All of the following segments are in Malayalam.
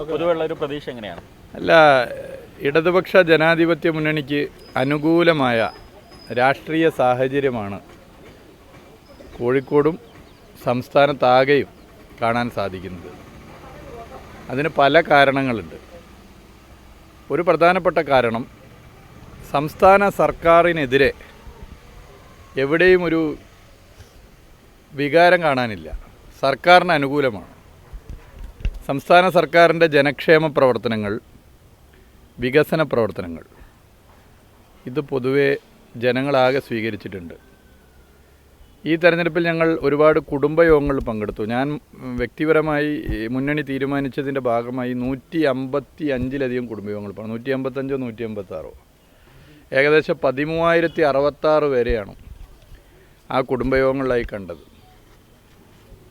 ഒരു പ്രതീക്ഷ എങ്ങനെയാണ്? അല്ല ഇടതുപക്ഷ ജനാധിപത്യ മുന്നണിക്ക് അനുകൂലമായ രാഷ്ട്രീയ സാഹചര്യമാണ് കോഴിക്കോടും സംസ്ഥാനത്താകെയും കാണാൻ സാധിക്കുന്നത്. അതിന് പല കാരണങ്ങളുണ്ട്. ഒരു പ്രധാനപ്പെട്ട കാരണം സംസ്ഥാന സർക്കാരിനെതിരെ എവിടെയും ഒരു വികാരം കാണാനില്ല. സർക്കാരിന് അനുകൂലമാണ്. സംസ്ഥാന സർക്കാരിന്റെ ജനക്ഷേമ പ്രവർത്തനങ്ങൾ വികസന പ്രവർത്തനങ്ങൾ. ഇത് പൊതുവെ ജനങ്ങളാകെ സ്വീകരിച്ചിട്ടുണ്ട്. ഈ തെരഞ്ഞെടുപ്പിൽ ഞങ്ങൾ ഒരുപാട് കുടുംബയോഗങ്ങൾ പങ്കെടുത്തു. ഞാൻ വ്യക്തിപരമായി മുന്നണി തീരുമാനിച്ചതിന്റെ ഭാഗമായി നൂറ്റി അമ്പത്തി അഞ്ചിലധികം കുടുംബയോഗങ്ങൾ പങ്കു നൂറ്റി അമ്പത്തഞ്ചോ നൂറ്റി അമ്പത്താറോ ഏകദേശം പതിമൂവായിരത്തി അറുപത്താറ് വരെയാണ് ആ കുടുംബയോഗങ്ങളിലായി കണ്ടത്.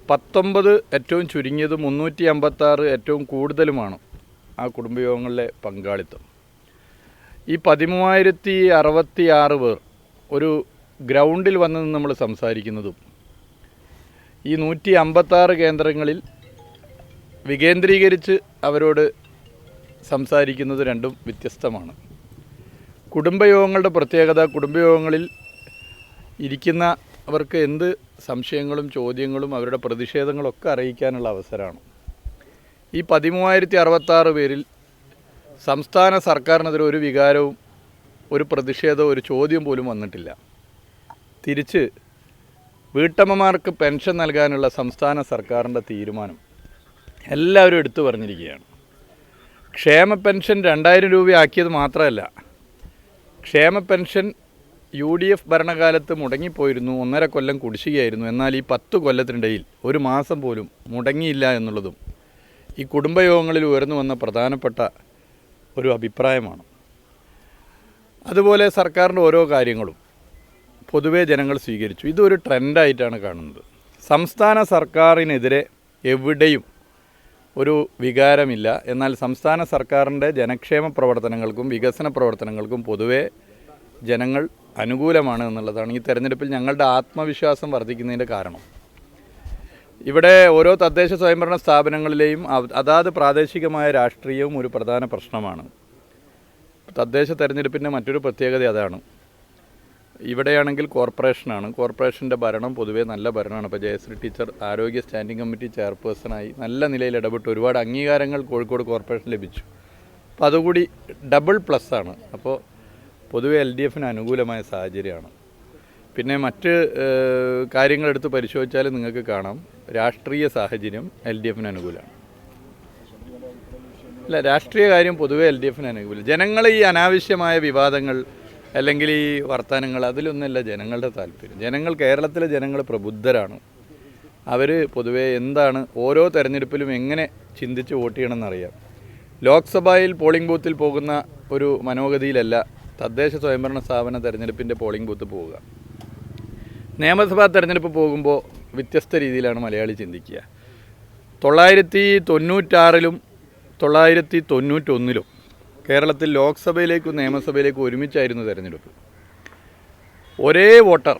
പത്തൊമ്പത് ഏറ്റവും ചുരുങ്ങിയത് മുന്നൂറ്റി അമ്പത്താറ് ഏറ്റവും കൂടുതലുമാണ് ആ കുടുംബയോഗങ്ങളിലെ പങ്കാളിത്തം. ഈ പതിമൂവായിരത്തി അറുപത്തി ആറ് പേർ ഒരു ഗ്രൗണ്ടിൽ വന്ന് നമ്മൾ സംസാരിക്കുന്നതും ഈ നൂറ്റി അമ്പത്താറ് കേന്ദ്രങ്ങളിൽ വികേന്ദ്രീകരിച്ച് അവരോട് സംസാരിക്കുന്നത് രണ്ടും വ്യത്യസ്തമാണ്. കുടുംബയോഗങ്ങളുടെ പ്രത്യേകത കുടുംബയോഗങ്ങളിൽ ഇരിക്കുന്ന അവർക്ക് എന്ത് സംശയങ്ങളും ചോദ്യങ്ങളും അവരുടെ പ്രതിഷേധങ്ങളൊക്കെ അറിയിക്കാനുള്ള അവസരമാണ്. ഈ പതിമൂവായിരത്തി അറുപത്താറ് പേരിൽ സംസ്ഥാന സർക്കാരിനെതിരെ ഒരു വികാരവും ഒരു പ്രതിഷേധവും ഒരു ചോദ്യം പോലും വന്നിട്ടില്ല. തിരിച്ച് വീട്ടമ്മമാർക്ക് പെൻഷൻ നൽകാനുള്ള സംസ്ഥാന സർക്കാരിന്റെ തീരുമാനം എല്ലാവരും എടുത്തു പറഞ്ഞിരിക്കുകയാണ്. ക്ഷേമ പെൻഷൻ രണ്ടായിരം രൂപയാക്കിയത് മാത്രമല്ല ക്ഷേമ പെൻഷൻ യു ഡി എഫ് ഭരണകാലത്ത് മുടങ്ങിപ്പോയിരുന്നു ഒന്നര കൊല്ലം കുടിശ്ശികയായിരുന്നു. എന്നാൽ ഈ പത്ത് കൊല്ലത്തിനിടയിൽ ഒരു മാസം പോലും മുടങ്ങിയില്ല എന്നുള്ളതും ഈ കുടുംബയോഗങ്ങളിൽ ഉയർന്നു വന്ന പ്രധാനപ്പെട്ട ഒരു അഭിപ്രായമാണ്. അതുപോലെ സർക്കാരിന്റെ ഓരോ കാര്യങ്ങളും പൊതുവേ ജനങ്ങൾ സ്വീകരിച്ചു. ഇതൊരു ട്രെൻഡായിട്ടാണ് കാണുന്നത്. സംസ്ഥാന സർക്കാരിനെതിരെ എവിടെയും ഒരു വികാരമില്ല. എന്നാൽ സംസ്ഥാന സർക്കാരിന്റെ ജനക്ഷേമ പ്രവർത്തനങ്ങൾക്കും വികസന പ്രവർത്തനങ്ങൾക്കും പൊതുവേ ജനങ്ങൾ അനുകൂലമാണ് എന്നുള്ളതാണ് ഈ തെരഞ്ഞെടുപ്പിൽ ഞങ്ങളുടെ ആത്മവിശ്വാസം വർദ്ധിക്കുന്നതിന്റെ കാരണം. ഇവിടെ ഓരോ തദ്ദേശ സ്വയംഭരണ സ്ഥാപനങ്ങളിലെയും അതാത് പ്രാദേശികമായ രാഷ്ട്രീയവും ഒരു പ്രധാന പ്രശ്നമാണ്. തദ്ദേശ തെരഞ്ഞെടുപ്പിന്റെ മറ്റൊരു പ്രത്യേകത അതാണ്. ഇവിടെയാണെങ്കിൽ കോർപ്പറേഷനാണ്. കോർപ്പറേഷന്റെ ഭരണം പൊതുവേ നല്ല ഭരണമാണ്. ഇപ്പോൾ ജയശ്രീ ടീച്ചർ ആരോഗ്യ സ്റ്റാൻഡിംഗ് കമ്മിറ്റി ചെയർപേഴ്സണായി നല്ല നിലയിൽ ഇടപെട്ട് ഒരുപാട് അംഗീകാരങ്ങൾ കോഴിക്കോട് കോർപ്പറേഷൻ ലഭിച്ചു. അപ്പോൾ അതുകൂടി ഡബിൾ പ്ലസ് ആണ്. അപ്പോൾ പൊതുവെ എൽ ഡി എഫിന് അനുകൂലമായ സാഹചര്യമാണ്. പിന്നെ മറ്റ് കാര്യങ്ങളെടുത്ത് പരിശോധിച്ചാൽ നിങ്ങൾക്ക് കാണാം. രാഷ്ട്രീയ സാഹചര്യം എൽ ഡി എഫിന് അനുകൂലമാണ്. അല്ല രാഷ്ട്രീയ കാര്യം പൊതുവെ എൽ ഡി എഫിന് അനുകൂലം. ജനങ്ങൾ ഈ അനാവശ്യമായ വിവാദങ്ങൾ അല്ലെങ്കിൽ ഈ വർത്തമാനങ്ങൾ അതിലൊന്നുമല്ല ജനങ്ങളുടെ താല്പര്യം. ജനങ്ങൾ കേരളത്തിലെ ജനങ്ങൾ പ്രബുദ്ധരാണ്. അവർ പൊതുവെ എന്താണ് ഓരോ തെരഞ്ഞെടുപ്പിലും എങ്ങനെ ചിന്തിച്ച് വോട്ട് ചെയ്യണമെന്നറിയാം. ലോക്സഭയിൽ പോളിംഗ് ബൂത്തിൽ പോകുന്ന ഒരു മനോഗതിയിലല്ല തദ്ദേശ സ്വയംഭരണ സ്ഥാപന തെരഞ്ഞെടുപ്പിന്റെ പോളിംഗ് ബൂത്ത് പോവുക. നിയമസഭാ തെരഞ്ഞെടുപ്പ് പോകുമ്പോൾ വ്യത്യസ്ത രീതിയിലാണ് മലയാളി ചിന്തിക്കുക. തൊള്ളായിരത്തി തൊണ്ണൂറ്റാറിലും തൊള്ളായിരത്തി തൊണ്ണൂറ്റൊന്നിലും കേരളത്തിൽ ലോക്സഭയിലേക്കും നിയമസഭയിലേക്കും ഒരുമിച്ചായിരുന്നു തെരഞ്ഞെടുപ്പ്. ഒരേ വോട്ടർ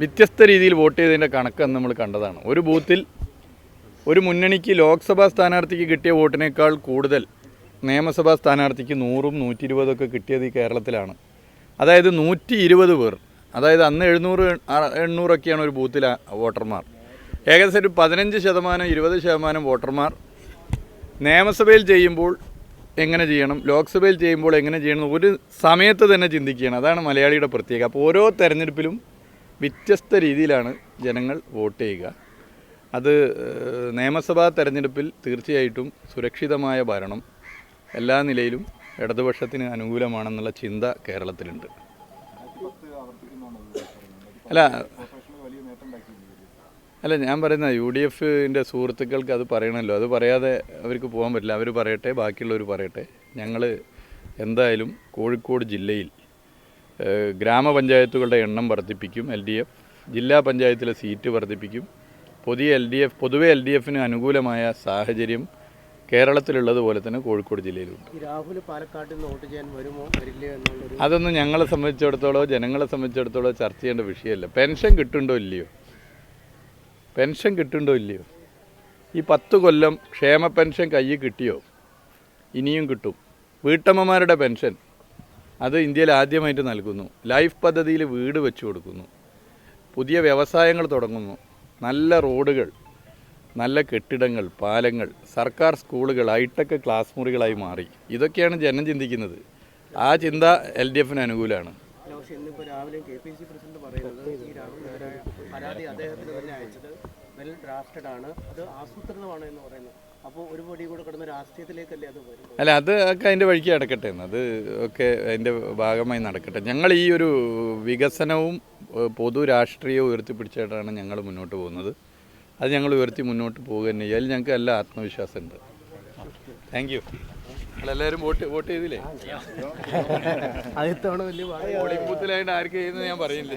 വ്യത്യസ്ത രീതിയിൽ വോട്ട് ചെയ്തതിന്റെ കണക്ക് അന്ന് നമ്മൾ കണ്ടതാണ്. ഒരു ബൂത്തിൽ ഒരു മുന്നണിക്ക് ലോക്സഭാ സ്ഥാനാർത്ഥിക്ക് കിട്ടിയ വോട്ടിനേക്കാൾ കൂടുതൽ നിയമസഭാ സ്ഥാനാർത്ഥിക്ക് നൂറും നൂറ്റി ഇരുപതൊക്കെ കിട്ടിയത് ഈ കേരളത്തിലാണ്. അതായത് നൂറ്റി ഇരുപത് പേർ. അതായത് അന്ന് എഴുന്നൂറ് എണ്ണൂറൊക്കെയാണ് ഒരു ബൂത്തിൽ വോട്ടർമാർ. ഏകദേശം ഒരു പതിനഞ്ച് ശതമാനം ഇരുപത് ശതമാനം വോട്ടർമാർ നിയമസഭയിൽ ചെയ്യുമ്പോൾ എങ്ങനെ ചെയ്യണം ലോക്സഭയിൽ ചെയ്യുമ്പോൾ എങ്ങനെ ചെയ്യണം ഒരു സമയത്ത് തന്നെ ചിന്തിക്കുകയാണ്. അതാണ് മലയാളിയുടെ പ്രത്യേകത. അപ്പോൾ ഓരോ തെരഞ്ഞെടുപ്പിലും വ്യത്യസ്ത രീതിയിലാണ് ജനങ്ങൾ വോട്ട് ചെയ്യുക. അത് നിയമസഭാ തെരഞ്ഞെടുപ്പിൽ തീർച്ചയായിട്ടും സുരക്ഷിതമായ ഭരണം എല്ലാ നിലയിലും ഇടതുപക്ഷത്തിന് അനുകൂലമാണെന്നുള്ള ചിന്ത കേരളത്തിലുണ്ട്. അല്ല അല്ല ഞാൻ പറയുന്ന യു ഡി എഫിന്റെ സുഹൃത്തുക്കൾക്ക് അത് പറയണമല്ലോ. അത് പറയാതെ അവർക്ക് പോകാൻ പറ്റില്ല. അവർ പറയട്ടെ ബാക്കിയുള്ളവർ പറയട്ടെ. ഞങ്ങൾ എന്തായാലും കോഴിക്കോട് ജില്ലയിൽ ഗ്രാമപഞ്ചായത്തുകളുടെ എണ്ണം വർദ്ധിപ്പിക്കും എൽ ഡി എഫ് ജില്ലാ പഞ്ചായത്തിലെ സീറ്റ് വർദ്ധിപ്പിക്കും. പുതിയ എൽ ഡി എഫ് പൊതുവെ എൽ ഡി എഫിന് അനുകൂലമായ സാഹചര്യം കേരളത്തിലുള്ളതുപോലെ തന്നെ കോഴിക്കോട് ജില്ലയിലുണ്ട്. രാഹുൽ പാലക്കാട്ടിൽ നിന്ന് വോട്ട് ചെയ്യാൻ വരുമോ എന്നുള്ളൊരു അതൊന്നും ഞങ്ങളെ സംബന്ധിച്ചിടത്തോളം ജനങ്ങളെ സംബന്ധിച്ചിടത്തോളം ചർച്ച ചെയ്യേണ്ട വിഷയമല്ല. പെൻഷൻ കിട്ടുണ്ടോ ഇല്ലയോ? പെൻഷൻ കിട്ടുണ്ടോ ഇല്ലയോ? ഈ പത്ത് കൊല്ലം ക്ഷേമ പെൻഷൻ കയ്യിൽ കിട്ടിയോ? ഇനിയും കിട്ടും. വീട്ടമ്മമാരുടെ പെൻഷൻ അത് ഇന്ത്യയിൽ ആദ്യമായിട്ട് നൽകുന്നു. ലൈഫ് പദ്ധതിയിൽ വീട് വെച്ചു കൊടുക്കുന്നു. പുതിയ വ്യവസായങ്ങൾ തുടങ്ങുന്നു. നല്ല റോഡുകൾ നല്ല കെട്ടിടങ്ങൾ പാലങ്ങൾ സർക്കാർ സ്കൂളുകൾ ഹൈടെക് ക്ലാസ് മുറികളായി മാറി. ഇതൊക്കെയാണ് ജനം ചിന്തിക്കുന്നത്. ആ ചിന്ത എൽ ഡി എഫിന് അനുകൂലമാണ് അല്ല, അത് ഒക്കെ അതിന്റെ വഴിക്ക് നടക്കട്ടെ എന്ന്. അത് ഒക്കെ അതിന്റെ ഭാഗമായി നടക്കട്ടെ. ഞങ്ങൾ ഈ ഒരു വികസനവും പൊതു രാഷ്ട്രീയവും ഉയർത്തിപ്പിടിച്ചിട്ടാണ് ഞങ്ങൾ മുന്നോട്ട് പോകുന്നത്. അത് ഞങ്ങൾ ഉയർത്തി മുന്നോട്ട് പോവുക തന്നെ ചെയ്യും. അതിൽ ഞങ്ങൾക്ക് എല്ലാ ആത്മവിശ്വാസമുണ്ട് താങ്ക് യു നിങ്ങളെല്ലാവരും വോട്ട് വോട്ട് ചെയ്തില്ലേ? അതിത്തവണ വലിയ പോളിംഗ് ബൂത്തിലായിട്ട് ആർക്ക് ചെയ്യുന്നത് ഞാൻ പറയില്ല